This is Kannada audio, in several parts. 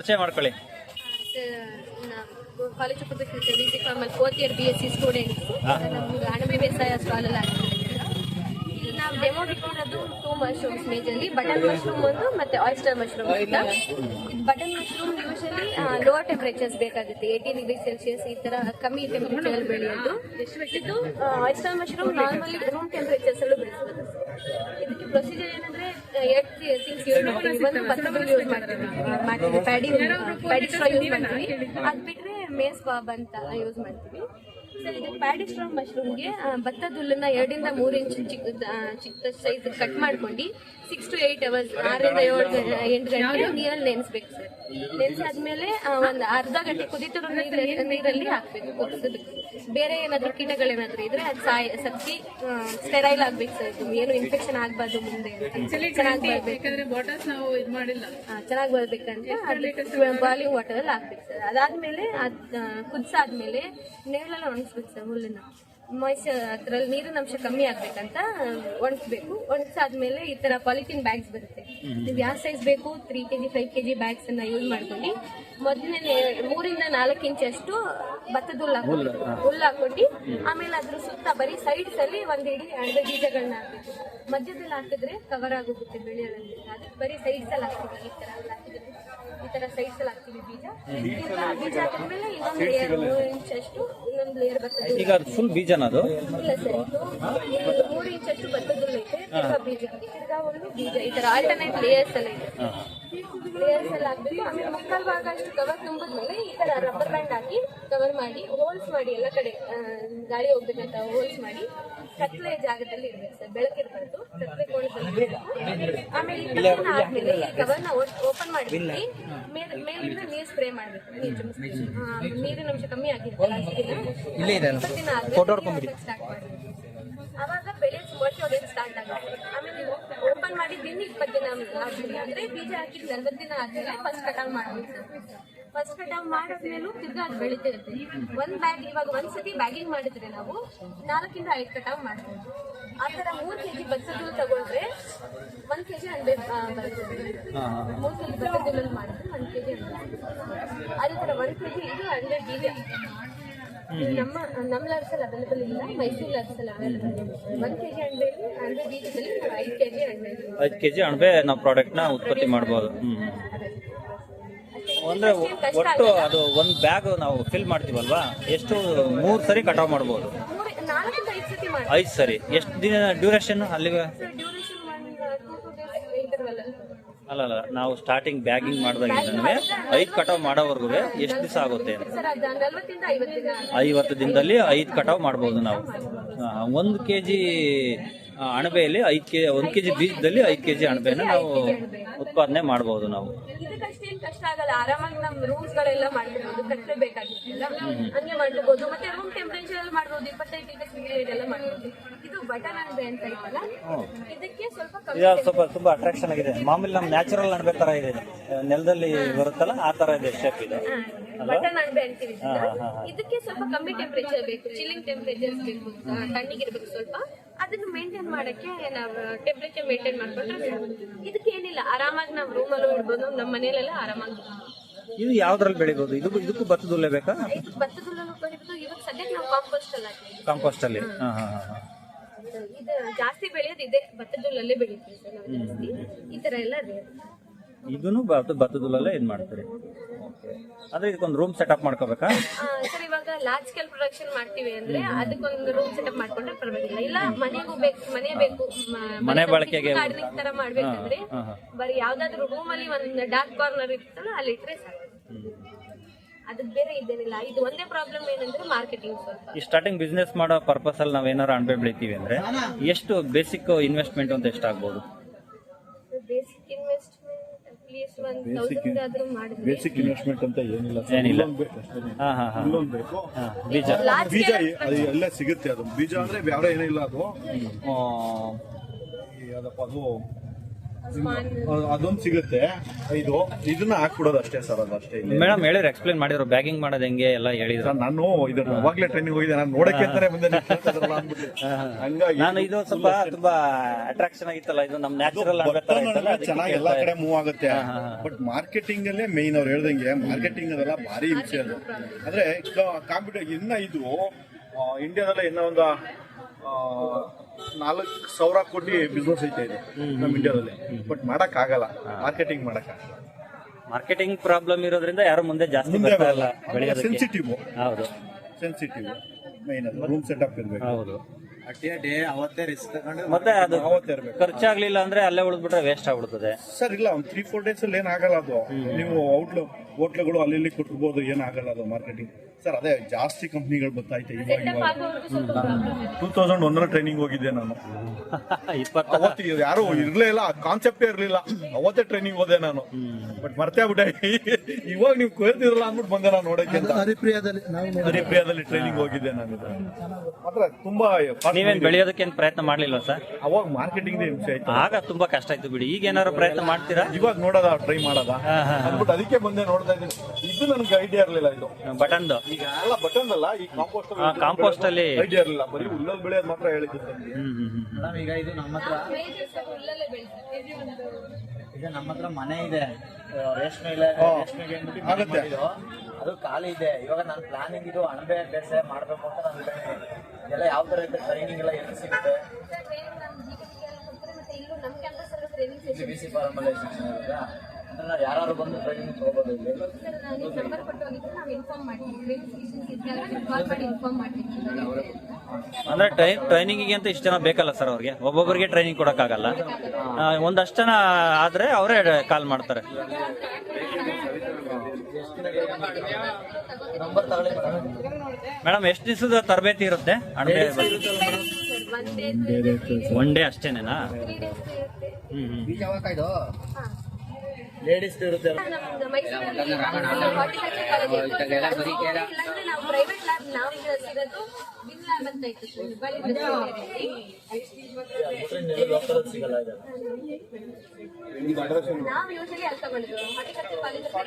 ಪರಿಚಯ ಮಾಡ್ಕೊಳ್ಳಿ. College of ಕಾಮಲ್ fourth year B S C students ನಮ್ದು ಅಣಬೆ ಬೇಸಾಯ ಸ್ಟಾಲ್ ಅಲ್ಲಿ ಆಗ್ತಿದೆ ನಾವು demo two mushrooms majorly button mushroom ಒಂದು ಮತ್ತೆ ಆಯಿಸ್ಟರ್ ಮಶ್ರೂಮ್ ಅಂತ. Button mushroom usually lower temperatures ಬೇಕಾಗುತ್ತೆ. ಏಯ್ಟಿ ಡಿಗ್ರಿ ಸೆಲ್ಸಿಯಸ್ ಈ ತರ ಕಮ್ಮಿ ಟೆಂಪರೇಚರ್ ಅಲ್ಲಿ ಬೆಳೆಯೋದು. ಇದು oyster mushroom normally room temperatures ಅಲ್ಲೂ ಬೆಳೆಸೋದು ಇದಕ್ಕೆ ಪ್ರೊಸೀಜರ್ ಏನಂದ್ರೆ ಎರಡು ಥಿಂಗ್ಸ್ ಯೂಸ್ ಮಾಡ್ತೀವಿ ಒಂದು ಭತ್ತದ ಯೂಸ್ ಮಾಡ್ತೀವಿ ಮಾಡ್ತೀವಿ ಪ್ಯಾಡಿ ಪ್ಯಾಡಿ ಸ್ಟ್ರಾ ಯೂಸ್ ಮಾಡ್ತೀವಿ ಅದ್ ಬಿಟ್ರೆ ಮೇಸ್ ಬಾಬ್ ಅಂತ ಯೂಸ್ ಮಾಡ್ತೀವಿ. ಸರ್ ಇದು ಪ್ಯಾಡಿ ಸ್ಟ್ರಾ ಮಶ್ರೂಮ್ಗೆ ಭತ್ತದ ಹುಲ್ಲನ್ನ ಎರಡರಿಂದ ಮೂರು ಇಂಚ್ ಚಿಕ್ಕ ಚಿಕ್ಕ ಸೈಜ್ ಕಟ್ ಮಾಡ್ಕೊಂಡು ಸಿಕ್ಸ್ ಟು ಏಟ್ ಅವರ್ಸ್ ಆರರಿಂದ ಏಳು ಎಂಟು ಗಂಟೆ ನೀರಲ್ಲಿ ನೆನೆಸ್ಬೇಕು ಸರ್. ನೆನೆಸಾದ್ಮೇಲೆ ಒಂದು ಅರ್ಧ ಗಂಟೆ ಕುದಿತಿರೋ ನೀರಲ್ಲಿ ನೀರಲ್ಲಿ ಹಾಕ್ಬೇಕು ಬೇರೆ ಏನಾದ್ರು ಕೀಟಗಳೇನಾದ್ರು ಇದ್ರೆ ಅದು ಸಾಯ್ ಸತ್ತಿ ಸ್ಟೆರೈಲ್ ಆಗ್ಬೇಕು ಸರ್. ಏನು ಇನ್ಫೆಕ್ಷನ್ ಆಗ್ಬಾರ್ದು ಮುಂದೆ ಚೆನ್ನಾಗಿ ಬರ್ಬೇಕು. ಯಾಕಂದ್ರೆ ಬಾಟಲ್ಸ್ ನಾವು ಇದ್ ಮಾಡಿಲ್ಲ. ಚೆನ್ನಾಗಿ ಬರ್ಬೇಕಂದ್ರೆ ಬಾಯ್ಲಿಂಗ್ ವಾಟರ್ ಅಲ್ಲಿ ಹಾಕ್ಬೇಕು ಸರ್. ಅದಾದ್ಮೇಲೆ ಅದ್ ಕುದಿಸಾದ್ಮೇಲೆ ನೇರಳೆಲ್ಲ ಒಣಗಿಸ್ಬೇಕು ಸರ್ ಹುಲ್ಲನ್ನ. ಮಾಯ್ಚರ್ ಅದ್ರಲ್ಲಿ ನೀರಿನ ಅಂಶ ಕಮ್ಮಿ ಆಗ್ಬೇಕಂತ ಒಣಗಿಸ್ಬೇಕು. ಒಣಗಿಸಾದ್ಮೇಲೆ ಈ ತರ ಪಾಲಿಥಿನ್ ಬ್ಯಾಗ್ಸ್ ಬರುತ್ತೆ. ನೀವು ಯಾವ ಸೈಜ್ ಬೇಕು? Three KG five KG bags ಅನ್ನ ಯೂಸ್ ಮಾಡ್ಕೊಂಡು ಮೊದಲನೇ ಮೂರಿಂದ ನಾಲ್ಕು ಇಂಚ್ ಅಷ್ಟು ಭತ್ತದ ಹುಲ್ಲು ಹಾಕೊಂಡು ಹುಲ್ಲು ಹಾಕೊಂಡು ಆಮೇಲೆ ಅದ್ರ ಸುತ್ತ ಬರೀ ಸೈಡ್ಸ್ ಅಲ್ಲಿ ಒಂದ್ ಇಡೀ ಅಣಬೆ ಬೀಜಗಳನ್ನ ಹಾಕಬೇಕು. ಮಧ್ಯದಲ್ಲಿ ಹಾಕಿದ್ರೆ ಕವರ್ ಆಗೋಗುತ್ತೆ ಬೆಳೆಗಳಲ್ಲಿ ಅದಕ್ಕೆ ಬರೀ ಸೈಡ್ಸ್ ಅಲ್ಲಿ ಹಾಕ್ತೀವಿ ಈ ತರ ಹಾಕಿದ್ರೆ. ಈ ತರ ಸೈಡ್ಸ್ ಅಲ್ಲಿ ಹಾಕ್ತೀವಿ ಬೀಜ. ಬೀಜ ಹಾಕಿದ್ಮೇಲೆ ಇನ್ನೊಂದು ಲೇಯರ್ ಮೂರು ಇಂಚ್ ಅಷ್ಟು ಇನ್ನೊಂದು ಲೇಯರ್ ಬರ್ತದೆ. ಈಗ ಅದು ಫುಲ್ ಬೀಜನ ಅದು? ಇಲ್ಲ ಸರ್ ಇದು ಮೂರು ಇಂಚ್ ಅಷ್ಟು ಭತ್ತದ ಹುಲ್ಲು ಐತೆ ತಿರ್ಗಾ ಬೀಜ ತಿರ್ಗಾ ಒಂದು ಬೀಜ. ಈ ತರ ಆಲ್ಟರ್ನೇಟ್ ಲೇಯರ್ಸ್ ಎಲ್ಲ ಇದೆ. ಲೇಯರ್ಸ್ ಎಲ್ಲ ಹಾಕ್ಬೇಕು ಆಮೇಲೆ ಮುಕ್ಕಾಲ್ ಭಾಗ ಅಷ್ಟು ಕವರ್ ತುಂಬಿದ್ಮೇಲೆ ಈ ತರ ರಬ್ಬರ್ ಬ್ಯಾಂಡ್ ಹಾಕಿ ಕವರ್ ಮಾಡಿ ಹೋಲ್ಸ್ ಮಾಡಿ ಎಲ್ಲ ಕಡೆ ಗಾಳಿ ಹೋಗ್ಬೇಕಂತ ಹೋಲ್ಸ್ ಮಾಡಿ ಕತ್ಲೆ ಜಾಗದಲ್ಲಿ ಇರ್ಬೇಕು ಸರ್. ಬೆಳಕಿರ್ಬಾರ್ದು ಕತ್ಲೆ ಕೋಣದಲ್ಲಿ ಆಮೇಲೆ ಈ ಕವರ್ನ ಆದ್ಮೇಲೆ ಈ ಕವರ್ನ ಓಪನ್ ಮಾಡಿಬಿಟ್ಟು ಮೇಲೆ ಮೇಲಿಂದ ನೀರ್ ಸ್ಪ್ರೇ ಮಾಡ್ಬೇಕು. ನೀರಿನ ಅಂಶ ಕಮ್ಮಿ ಆಗಿರ್ತಲ್ಲ ಇಪ್ಪತ್ತು ದಿನ ಆದ್ಮೇಲೆ ಸ್ಟಾರ್ಟ್ ಮಾಡ್ಬೇಕು. ಅವಾಗ ಬೆಳೆ ಮೊಳಕೆ ಹೊಡೆಯೋದು ಸ್ಟಾರ್ಟ್ ಆಗುತ್ತೆ. ಆಮೇಲೆ ಓಪನ್ ಮಾಡಿ ದಿನ ಇಪ್ಪತ್ತು ದಿನ ಆದ್ಮೇಲೆ ಅಂದ್ರೆ ಬೀಜ ಹಾಕಿದ ನಲ್ವತ್ತು ದಿನ ಆದ್ಮೇಲೆ ಫಸ್ಟ್ ಕಟಾವ್ ಮಾಡ್ಬೇಕು ಫಸ್ಟ್ ಕಟಾವ್ ಮಾಡಿದ್ಮೇಲೂ ತಿರ್ಗಾ ಅದು ಬೆಳಿತಿರುತ್ತೆ ಒಂದ್ ಬ್ಯಾಗ್ ಇವಾಗ ಒಂದ್ ಸತಿ ಬ್ಯಾಗಿಂಗ್ ಮಾಡಿದ್ರೆ ನಾವು ನಾಲ್ಕಿಂದ ಐದು ಕಟಾವ್ ಮಾಡ್ಬೋದು. ಆ ತರ ಮೂರ್ ಕೆಜಿ ಭತ್ತದ ತಗೊಂಡ್ರೆ ಒಂದ್ ಕೆಜಿ ಜಿ ಆ, ಬರುತ್ತೆ ಮೂರ್ ಕೆಜಿ ಜಿ ಹುಲ್ಲಲ್ಲಿ ಮಾಡಿದ್ರೆ ಒಂದ್ ಕೆಜಿ ಅಣಬೆ ಅದೇ ತರ ಒಂದ್ ಕೆಜಿ ಇದು ಅಣಬೆ ಬೀಜ ನಮ್ಮ ನಮ್ಮ ಲಾಡ್ಸಲ್ಲಿ ಅವೈಲೇಬಲ್ ಇಲ್ಲ. ಮೈಸೂರು ಲಾಡ್ಸಲ್ಲಿ ಅವೈಲೇಬಲ್ ಇದೆ ಒಂದ್ ಕೆಜಿ ಅಣಬೆಯಲ್ಲಿ ಅಣಬೆ ಬೀಜದಲ್ಲಿ ನಾವು ಐದು ಅಣಬೆ ಐದು ಕೆ ಜಿ ಅಣಬೆ ನಾವು ಪ್ರಾಡಕ್ಟ್ನ ಉತ್ಪತ್ತಿ ಮಾಡ್ಬೋದು. ಅಂದ್ರೆ ಒಟ್ಟು ಅದು ಒಂದು ಬ್ಯಾಗ್ ನಾವು ಫಿಲ್ ಮಾಡ್ತೀವಲ್ವಾ? ಎಷ್ಟು ಮೂರು ಸರಿ ಕಟಾವ್ ಮಾಡ್ಬೋದು? ಐದು ಐದು ಸರಿ. ಎಷ್ಟು ದಿನ ಡ್ಯೂರೇಷನ್ ಅಲ್ಲಿಗೆ? ಅಲ್ಲಿ, ಅಲ್ಲ, ನಾವು ಸ್ಟಾರ್ಟಿಂಗ್ ಬ್ಯಾಗಿಂಗ್ ಮಾಡಿದಾಗಿಂದನೇ ಐದು ಕಟಾವ್ ಮಾಡೋವರೆಗೂ ಎಷ್ಟು ದಿವಸ ಆಗುತ್ತೆ ಐವತ್ತು ದಿನ ಐವತ್ತು ದಿನದಲ್ಲಿ ಐದು ಕಟಾವ್ ಮಾಡ್ಬೋದು ನಾವು. ಒಂದು ಕೆ ಜಿ ಅಣಬೆಯಲ್ಲಿ ಐದು ಕೆ, ಒಂದು ಕೆ ಜಿ ಬೀಜದಲ್ಲಿ ಐದು ಕೆ ಜಿ ಅಣಬೆನ ನಾವು ಉತ್ಪಾದನೆ ಮಾಡಬಹುದು ನಾವು. ಇದಕ್ಕಷ್ಟೇನ್ ಕಷ್ಟ ಆಗಲ್ಲ. ಆರಾಮಾಗಿ ನಮ್ ರೂಮ್ಸ್ ಗಳೆಲ್ಲ ಮಾಡ್ಬೋದು. ಕಟ್ಟಲೆ ಬೇಕಾಗಿಲ್ಲ ಹಂಗೆ ಮಾಡ್ಬೋದು. ಮತ್ತೆ ರೂಮ್ ಟೆಂಪರೇಚರ್ ಅಲ್ಲಿ ಮಾಡ್ಬೋದು. ಇಪ್ಪತ್ತೈದು ಡಿಗ್ರಿ ಸೆಂಟಿಗ್ರೇಡ್ ಎಲ್ಲ ಮಾಡ್ಬೋದು. ಇದು ಬಟನ್ ಅಣಬೆ ಅಂತ ಐತಲ್ಲ? ಇದಕ್ಕೆ ಸ್ವಲ್ಪ ಇದು ಸ್ವಲ್ಪ ತುಂಬಾ ಅಟ್ರಾಕ್ಷನ್ ಆಗಿದೆ. ಮಾಮೂಲಿ ನಮ್ಮ ನ್ಯಾಚುರಲ್ ಅಣಬೆ ತರ ಇದೆ. ನೆಲದಲ್ಲಿ ಬರುತ್ತಲ್ಲ ಆ ತರ ಇದೆ ಶೇಪ್ ಇದೆ. ಬಟನ್ ಅಣಬೆ ಅಂತೀವಿ ಇದಕ್ಕೆ? ಸ್ವಲ್ಪ ಕಮ್ಮಿ ಟೆಂಪರೇಚರ್ ಬೇಕು. ಚಿಲ್ಲಿಂಗ್ ಟೆಂಪರೇಚರ್ ಬೇಕು ತಣ್ಣಗಿರ್ಬೇಕು ಸ್ವಲ್ಪ. ಅದನ್ನ ಮೇಂಟೈನ್ ಮಾಡಕ್ಕೆ ನಾವು ಟೆಂಪರೇಚರ್ ಮೇಂಟೈನ್ ಮಾಡ್ಕೊಂಡ್ರೆ. ಇದಕ್ಕೆ ಏನಿಲ್ಲ ಆರಾಮಾಗಿ ನಾವು ರೂಮಲ್ಲೂ ಇಡ್ಬೋದು ನಮ್ಮ ಮನೇಲೆಲ್ಲ ಆರಾಮಾಗಿ ಇದು ಯಾವ್ದ್ರಲ್ಲಿ ಬೆಳಿಬಹುದು ಇದು ಇದಕ್ಕೂ ಭತ್ತದ ಬೇಕಾ? ಇದು ಭತ್ತದ ಹುಲ್ಲನ್ನು ಕಡಿದು ಇವಾಗ ಸದ್ಯಕ್ಕೆ ನಾವು ಕಾಂಪೋಸ್ಟ್ ಅಲ್ಲಿ ಕಾಂಪೋಸ್ಟ್ ಅಲ್ಲಿ. ಹಾ ಹಾ ಹಾ ಇದು ಜಾಸ್ತಿ ಬೆಳೆಯೋದು ಇದೆ ಭತ್ತದ ಹುಲ್ಲಲ್ಲೇ ಬೆಳಿತೀವಿ ಸರ್ ನಾವು ಜಾಸ್ತಿ. ಈ ತರ ಎಲ್ಲ ಇದೆ. ಇದನ್ನು ಭತ್ತದಲ್ಲೇ ಇದು ಮಾಡ್ತಾರೆ ಅಂದ್ರೆ ಇದಕ್ಕೊಂದು ರೂಮ್ ಸೆಟಪ್ ಮಾಡ್ಕೋಬೇಕಾ? ಸರ್ ಇವಾಗ ಲಾರ್ಜ್ ಸ್ಕೇಲ್ ಪ್ರೊಡಕ್ಷನ್ ಮಾಡ್ತೀವಿ ಅಂದ್ರೆ ಅದಕ್ಕೊಂದು ರೂಮ್ ಸೆಟಪ್ ಮಾಡ್ಕೊಂಡ್ರೆ ಪರವಾಗಿಲ್ಲ. ಇಲ್ಲ ಮನೆಗೂ ಬೇಕು ಮನೆ ಬೇಕು. ಮನೆ ಬಳಕೆಗೆ- ಗಾರ್ಡನಿಂಗ್ ತರ ಮಾಡ್ಬೇಕಂದ್ರೆ. ಬರೀ ಯಾವ್ದಾದ್ರು ರೂಮ್ ಅಲ್ಲಿ ಒಂದು ಡಾರ್ಕ್ ಕಾರ್ನರ್ ಇರ್ತಲ್ಲ ಅಲ್ಲಿ ಇಟ್ರೆ ಸಾಕು. ಅದಕ್ಕೆ ಬೇರೆ ಇದೇನಿಲ್ಲ. ಇದು ಒಂದೇ ಪ್ರಾಬ್ಲಮ್ ಏನಂದ್ರೆ ಮಾರ್ಕೆಟಿಂಗ್ ಸ್ವಲ್ಪ. ಈ ಸ್ಟಾರ್ಟಿಂಗ್ ಬಿಸ್ನೆಸ್ ಮಾಡೋ ಪರ್ಪಸ್ ಅಲ್ಲಿ ನಾವ್ ಏನಾರು ಅಣಬೆ ಬೆಳಿತೀವಿ ಅಂದ್ರೆ ಎಷ್ಟು ಬೇಸಿಕ್ ಇನ್ವೆಸ್ಟ್ಮೆಂಟ್ ಅಂತ ಎಷ್ಟಾಗ್ಬೋದು? ಬೇಸಿಕ್ ಇನ್ವೆಸ್ಟ್ಮೆಂಟ್ ಬೇಸಿಕ್ ಇನ್ವೆಸ್ಟ್ಮೆಂಟ್ ಅಂತ ಏನಿಲ್ಲ. ಸರ್. ಏನಿಲ್ಲ. ಹುಲ್ಲೊಂದ್ ಬೇಕು ಅಷ್ಟೇ. ಹಾ ಹಾ ಹಾ. ಹುಲ್ಲೊಂದ್ ಬೇಕು. ಹಾ ಬೀಜ. ಬೀಜ ಅದು ಎಲ್ಲೇ ಸಿಗುತ್ತೆ ಅದು. ಬೀಜ ಅಂದ್ರೆ ಬೇರೆ ಏನಿಲ್ಲ ಅದು. ಆ, ಈ ಅದಪ್ಪ ಅದು? ಅದೊಂದು ಸಿಗುತ್ತೆ. ಇದು ಇದನ್ನ ಹಾಕ್ಬಿಡೋದು ಅಷ್ಟೇ ಸರ್ ಅದು ಅಷ್ಟೇ ಮೇಡಮ್ ಹೇಳಿದ್ರು ಎಕ್ಸ್ಪ್ಲೈನ್ ಮಾಡಿದ್ರು. ಬ್ಯಾಗಿಂಗ್ ಮಾಡೋದು ಹೆಂಗೆ ಎಲ್ಲ ಹೇಳಿದ್ರು. ನಾನು ಇದನ್ನ ಅವಾಗ್ಲೇ ಟ್ರೈನಿಂಗ್ ಹೋಗಿದೆ ನಾನು ನೋಡಕ್ಕೆ ಅಂತಾನೆ ಮುಂದೆ ಹಂಗಾಗಿ ನಾನು ಇದು ಸ್ವಲ್ಪ ತುಂಬಾ ಅಟ್ರಾಕ್ಷನ್ ಆಗಿತ್ತಲ್ಲ ಇದು ನಮ್ ನ್ಯಾಚುರಲ್ ಚೆನ್ನಾಗಿ ಎಲ್ಲಾ ಕಡೆ ಮೂವ್ ಆಗುತ್ತೆ. ಬಟ್ ಮಾರ್ಕೆಟಿಂಗ್ ಅಲ್ಲೇ ಮೇನ್ ಅವ್ರು ಹೇಳ್ದಂಗೆ ಮಾರ್ಕೆಟಿಂಗ್ ಅದೆಲ್ಲ ಭಾರಿ ಹಿಂಸೆ ಅದು. ಅಂದ್ರೆ ಕಾಂಪಿಟೇಟ್ ಇನ್ನ ಇದು ಇಂಡಿಯಾದಲ್ಲ ಇನ್ನ ಒಂದು ನಾಲ್ಕು ಸಾವಿರ ಕೋಟಿ ಬಿಸ್ನೆಸ್ ಐತೆ ಇದೆ ನಮ್ಮ ಇಂಡಿಯಾದಲ್ಲಿ. ಬಟ್ ಮಾಡಕ್ ಆಗಲ್ಲ ಮಾರ್ಕೆಟಿಂಗ್ ಮಾಡಕ್ ಆಗಲ್ಲ ಮಾರ್ಕೆಟಿಂಗ್ ಪ್ರಾಬ್ಲಮ್ ಇರೋದ್ರಿಂದ ಯಾರು ಮುಂದೆ ಜಾಸ್ತಿ ಬರ್ತಾ ಇಲ್ಲ ಬೆಳೆಯೋದಕ್ಕೆ. ಸೆನ್ಸಿಟಿವ್ ಹೌದು. ಸೆನ್ಸಿಟಿವ್ ಮೈನ್ ರೂಮ್ ಸೆಟಪ್ ಇರಬೇಕು. ಹೌದು. ಡೇ ಅವತ್ತೇ ರಿಸ್ಕ್ ತಗೊಂಡು ಮತ್ತೆ ಅದು ಅವತ್ತೇ ಇರಬೇಕು. ಖರ್ಚಾಗ್ಲಿಲ್ಲ ಅಂದ್ರೆ ಅಲ್ಲೇ ಉಳಿದ್ಬಿಟ್ರೆ ವೇಸ್ಟ್ ಆಗ್ಬಿಡ್ತದೆ. ಸರ್ ಇಲ್ಲ ಒಂದು ತ್ರೀ ಫೋರ್ ಡೇಸ್ ಅಲ್ಲಿ ಏನಾಗಲ್ಲ ಅದು. ನೀವು ಔಟ್ಲು ಹೋಟ್ಲುಗಳು ಅಲ್ಲಿ ಇಲ್ಲಿ ಕೊಟ್ಟಿರ್ಬೋದು ಏನಾಗಲ್ಲ ಅದು ಮಾರ್ಕೆಟಿಂಗ್ ಸರ್ ಅದೇ ಜಾಸ್ತಿ ಕಂಪ್ನಿಗಳು ಬರ್ತಾಯ್ತೆ ಇವಾಗ ಇವಾಗ ಟೂ ತೌಸಂಡ್ ಒಂದರ ಟ್ರೈನಿಂಗ್ ಹೋಗಿದ್ದೆ ನಾನು. ಇಪ್ಪತ್ತ ಅವತ್ತು ಯಾರು ಇರಲೇ ಇಲ್ಲ ಕಾನ್ಸೆಪ್ಟೇ ಇರಲಿಲ್ಲ. ಅವತ್ತೇ ಟ್ರೈನಿಂಗ್ ಹೋದೆ ನಾನು. ಬಟ್ ಮರ್ತೇ ಬಿಟ್ಟೆ ಇವಾಗ ನೀವು ಕೇಳ್ತಿರಲ್ಲ ಅಂದ್ಬಿಟ್ಟು ಬಂದೆ ನಾನು ನೋಡಕ್ಕೆ ಅಂತ. ಹರಿಪ್ರಿಯದಲ್ಲಿ ಹರಿಪ್ರಿಯಾದಲ್ಲಿ ಟ್ರೈನಿಂಗ್ ಹೋಗಿದ್ದೆ ನಾನು. ಮಾತ್ರ ತುಂಬಾ ನೀವೇನ್ ಬೆಳೆಯೋದಕ್ಕೆ ಏನ್ ಪ್ರಯತ್ನ ಮಾಡ್ಲಿಲ್ಲ ಸರ್? ಅವಾಗ ಮಾರ್ಕೆಟಿಂಗ್ ಹಿಂಸೆ ಆಯ್ತು ಆಗ ತುಂಬಾ ಕಷ್ಟ ಆಯ್ತು ಬಿಡಿ. ಈಗ ಏನಾದ್ರು ಪ್ರಯತ್ನ ಮಾಡ್ತೀರಾ? ಇವಾಗ ನೋಡೋದ ಟ್ರೈ ಮಾಡೋದ. ಅಂದ್ಬಿಟ್ಟು ಅದಕ್ಕೆ ಬಂದೆ ನೋಡ್ತಾ ಇದ್ದೀನಿ. ಇದು ನನಗೆ ಐಡಿಯಾ ಇರಲಿಲ್ಲ ಇದು. ಬಟನ್ದು. ಈಗ ಎಲ್ಲ ಬಟನ್ ಅಲ್ಲ ಈ ಕಾಂಪೋಸ್ಟ್ ಕಾಂಪೋಸ್ಟ್ ಅಲ್ಲಿ- ಐಡಿಯಾ ಇರಲಿಲ್ಲ. ಬರೀ ಹುಲ್ಲಲ್ಲಿ ಬೆಳೆಯೋದು ಮಾತ್ರ ಹೇಳಿದ್ದು. ಮೇಡಮ್ ಈಗ ಇದು ನಮ್ಮ ಹತ್ರ ಈಗ ನಮ್ಮ ಹತ್ರ ಮನೆ ಇದೆ. ರೇಷ್ಮೆ ಇಲ್ಲ. ರೇಷ್ಮೆಗೆ ಆಗುತ್ತೆ. ಅದು ಖಾಲಿ ಇದೆ. ಇವಾಗ ನಾನು ಪ್ಲಾನಿಂಗ್ ಇದು ಅಣಬೆ ಬೇಸೆ ಮಾಡ್ಬೇಕು ಅಂತ ನಾನು ಎಲ್ಲ ಯಾವ ತರ ಇದೆ ಟ್ರೈನಿಂಗ್ ಎಲ್ಲ ಎಲ್ಲಿ ಸಿಗುತ್ತೆ? ಬಿ ಸಿ ಫಾರ್ಮ್ ಶಿಕ್ಷಣ ಇರುತ್ತೆ? ಅಂದ್ರೆ ನಾವು ಯಾರು ಬಂದು ಟ್ರೈನಿಂಗ್ ಇಲ್ಲಿ ಅಂದ್ರೆ ಟ್ರೈನಿಂಗ್ ಅಂತ ಇಷ್ಟು ಜನ ಬೇಕಲ್ಲ ಸರ್ ಅವ್ರಿಗೆ? ಒಬ್ಬೊಬ್ಬರಿಗೆ ಟ್ರೈನಿಂಗ್ ಕೊಡಕ್ಕಾಗಲ್ಲ. ಒಂದಷ್ಟು ಜನ ಆದ್ರೆ ಅವರೇ ಕಾಲ್ ಮಾಡ್ತಾರೆ. ಮೇಡಮ್ ಎಷ್ಟು ದಿವಸದ ತರಬೇತಿ ಇರುತ್ತೆ? ಒನ್ ಡೇ ಅಷ್ಟೇನಾ ಡೇ ಅಷ್ಟೇನೇನಾ? ಡೇಸ್ ಇರುತ್ತೆ. ಹ್ಮ್ ಹ್ಮ್. ಹಾ. ಲೇಡೀಸ್ ಇರುತ್ತೆ. ನಾವು ಯೂಶಲಿ ಅಲ್ಲಿ. ತಗೊಂಡಿದ್ದು. ಹಾರ್ಟಿಕಲ್ಚರ್ ಕಾಲೇಜ್ ಹತ್ರ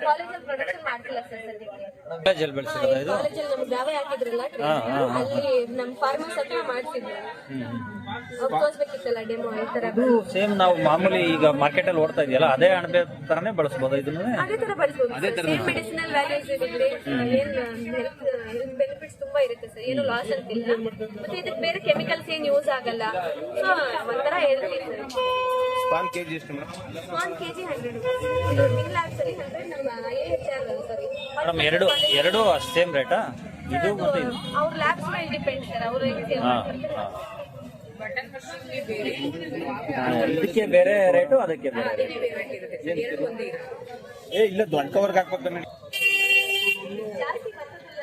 ಕಾಲೇಜಲ್ಲಿ ಪ್ರೊಡಕ್ಷನ್ ಮಾಡ್ತಿಲ್ಲ ಸರ್ ಸದ್ಯಕ್ಕೆ. ಬೆಳೆಸಿರೋದು ಇದು? ಕಾಲೇಜಲ್ಲಿ ನಮ್ಗೆ ದ್ರಾವೆ ಹಾಕಿದ್ರಲ್ಲ ಅಲ್ಲಿ ನಮ್ಮ ಫಾರ್ಮರ್ಸ್ ಹತ್ರ ಮಾಡ್ತಿದ್ರು ಅವ್ರು ತೋರ್ಸ್ಬೇಕಿತ್ತಲ್ಲ ಡೆಮೋ ಈ ತರ ಸೇಮ್ ನಾವು ಮಾಮೂಲಿ ಈಗ ಮಾರ್ಕೆಟ್ ಅಲ್ಲಿ ಓಡ್ತಾ ಇದೆಯಲ್ಲ ಅದೇ ಅಣಬೆ ತರನೇ ಬಳಸಬಹುದು ಇದನ್ನ ಅದೇ ತರ ಬಳಸ್ಬೋದು ಸೇಮ್ ಮೆಡಿಸಿನಲ್ ವ್ಯಾಲ್ಯೂಸ್ ಇರುತ್ತೆ ಏನ್ ಹೆಲ್ತ್ ಹೆಲ್ತ್ ಬೆನಿಫಿಟ್ಸ್ ತುಂಬಾ ಇರುತ್ತೆ ಸರ್ ಏನು ಲಾಸ್ ಅಂತಿಲ್ಲ. ಮತ್ತೆ ಇದಕ್ಕೆ ಬೇರೆ ಕೆಮಿಕಲ್ಸ್ ಏನ್ ಯೂಸ್ ಆಗಲ್ಲ. ಸೊ ಒಂಥರ ಹೇಳ್ತೀನಿ ಸರ್ ಎಷ್ಟು ಕೆಜಿ ಹಂಡ್ರೆಡ್ ಹಂಡ್ರೆಡ್ ನಮ್ಮ I H R sorry. Madam ಎರಡು ಎರಡು ಸೇಮ್ ರೇಟಾ? ಇದು ಮತ್ತೆ ಇದು ಅವ್ರ ಲ್ಯಾಬ್ಸ್ ಮೇಲೆ ಡಿಪೆಂಡ್ ಸರ್ ಅವ್ರ ಹಾ ಹಾ. ಹಾ, ಇದಕ್ಕೆ ಬೇರೆ ರೇಟು ಅದಕ್ಕೆ ಬೇರೆ ರೇಟು. ಏ ಇಲ್ಲ ದೊಡ್ಡ ಕವರ್ಗೆ ಹಾಕ್ಬೇಕು ಜಾಸ್ತಿ ಬರ್ತದಿಲ್ಲ